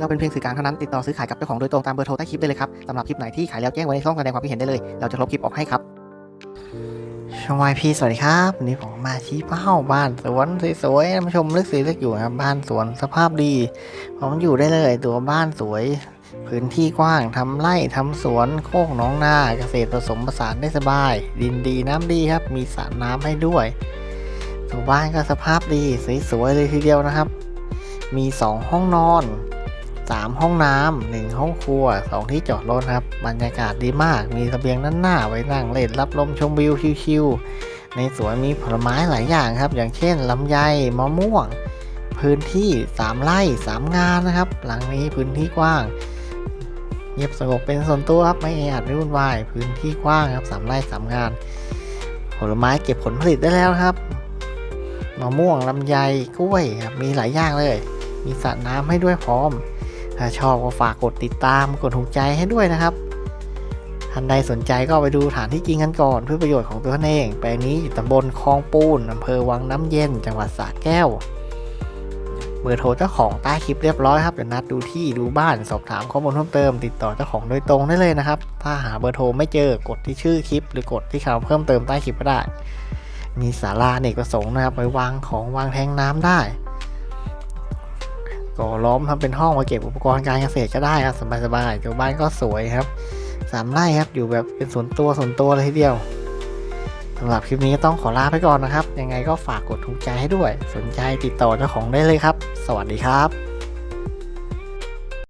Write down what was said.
เราเป็นเพียงสื่อกลางเท่านั้นติดต่อซื้อขายกับเจ้าของโดยตรงตามเบอร์โทรใต้คลิปได้เลยครับสำหรับคลิปไหนที่ขายแล้วแจ้งไว้ในช่องแสดงความคิดเห็นได้เลย เราจะลบคลิปออกให้ครับช่องวายพีสวัสดีครับวันนี้ผมมาชี้เป้าบ้านสวนสวยๆท่านผู้ชมเลือกซื้อเลือกอยู่ครับบ้านสวนสภาพดีผมอยู่ได้เลย ตัวบ้านสวย พื้นที่กว้างทำไร่ทำสวนโคกน้องนาเกษตรผสมผสานได้สบาย ดินดีน้ำดีครับ มีสระน้ำให้ด้วยตัวบ้านก็สภาพดีสวยๆเลยทีเดียวนะครับ มี 2 ห้องนอน 3 ห้องน้ำ1ห้องครัว 2 ที่จอดรถครับ บรรยากาศดีมาก มีระเบียงด้านหน้าไว้นั่งเล่นรับลมชมวิวชิวๆ ในสวนมีผลไม้หลายอย่างครับ อย่างเช่นลำไยมะม่วง พื้นที่ 3 ไร่ 3 งานนะครับ หลังนี้พื้นที่กว้างเงียบสงบเป็นส่วนตัวครับไม่แออัดไม่วุ่นวาย พื้นที่กว้างครับ 3 ไร่ 3 งาน ผลไม้เก็บผลผลิตได้แล้วครับมะม่วงลำไยกล้วยครับมีหลายอย่างเลย มีสระน้ำให้ด้วยพร้อม ถ้าชอบก็ฝากกดติดตามกดถูกใจให้ด้วยนะครับท่านใดสนใจก็ไปดูฐานที่จริงกันก่อนเพื่อประโยชน์ของตัวท่านเอง แปลงนี้อยู่ตำบลคลองปูนอำเภอวังน้ำเย็น จังหวัดสระแก้ว เบอร์โทรเจ้าของใต้คลิปเรียบร้อยครับเดี๋ยวนัดดูที่ดูบ้านสอบถามข้อมูลเพิ่มเติม ติดต่อเจ้าของโดยตรงได้เลยนะครับ ถ้าหาเบอร์โทรไม่เจอกดที่ชื่อคลิป หรือกดที่คำเพิ่มเติมใต้คลิปก็ได้ มีศาลาเนกประสงค์นะครับไว้วางของวางแทงน้ำได้ ก็ล้อมทำเป็นห้องมาเก็บอุปกรณ์การเกษตรก็ได้ครับสบายๆตัวบ้านก็สวยครับสามไร่ครับอยู่แบบเป็นส่วนตัวส่วนตัวเลยทีเดียวสำหรับคลิปนี้ต้องขอลาไปก่อนนะครับ ยังไงก็ฝากกดถูกใจให้ด้วย สนใจติดต่อเจ้าของได้เลยครับ สวัสดีครับ